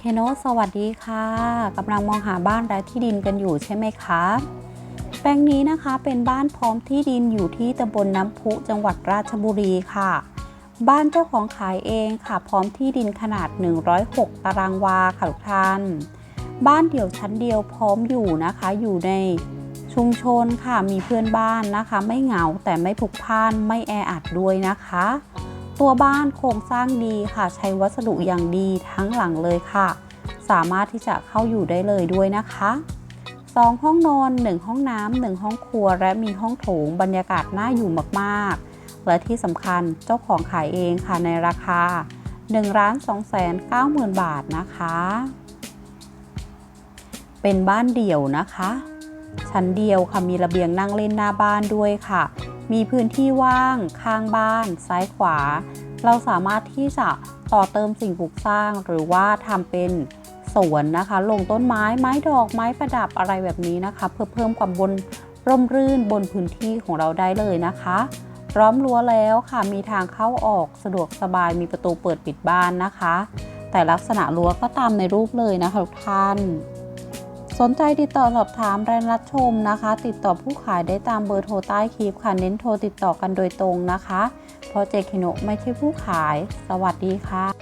เคโนสวัสดีค่ะกำลังมองหาบ้านและที่ดินกันอยู่ใช่ไหมคะแปลงนี้นะคะเป็นบ้านพร้อมที่ดินอยู่ที่ตำบลน้ำพุจังหวัดราชบุรีค่ะ บ้านเจ้าของขายเองค่ะ พร้อมที่ดินขนาด 106 ตารางวาค่ะทุกท่าน บ้านเดี่ยวชั้นเดียวพร้อมอยู่นะคะ อยู่ในชุมชนค่ะมีเพื่อนบ้านนะคะ ไม่เหงาแต่ไม่พลุกพล่านไม่แออัดด้วยนะคะ ตัวบ้านโครงสร้างดีค่ะ ใช้วัสดุอย่างดีทั้งหลังเลยค่ะ สามารถที่จะเข้าอยู่ได้เลยด้วยนะคะ 2 ห้องนอน 1 ห้องน้ำ1ห้องครัว และมีห้องโถงบรรยากาศน่าอยู่มากๆ และที่สำคัญเจ้าของขายเองค่ะในราคา1ล้าน2แสน9หมื่นบาทนะคะ เป็นบ้านเดี่ยวนะคะ ชั้นเดียวค่ะมีระเบียงนั่งเล่นหน้าบ้านด้วยค่ะ มีพื้นที่ว่าง ข้างบ้าน ซ้ายขวา เราสามารถที่จะต่อเติมสิ่งปลูกสร้าง หรือว่าทำเป็นสวนนะคะ ลงต้นไม้ไม้ดอกไม้ประดับอะไรแบบนี้นะคะ เพื่อเพิ่มความบนร่มรื่นบนพื้นที่ของเราได้เลยนะคะพร้อมรั้วแล้วค่ะมีทางเข้าออกสะดวกสบายมีประตูเปิดปิดบ้านนะคะ แต่ลักษณะรั้วก็ตามในรูปเลยนะคะทุกท่าน สนใจติดต่อสอบถามรายรับชมนะคะ ติดต่อผู้ขายได้ตามเบอร์โทรใต้คลิปค่ะ เน้นโทรติดต่อกันโดยตรงนะคะ เพราะเจคิโนะไม่ใช่ผู้ขาย สวัสดีค่ะ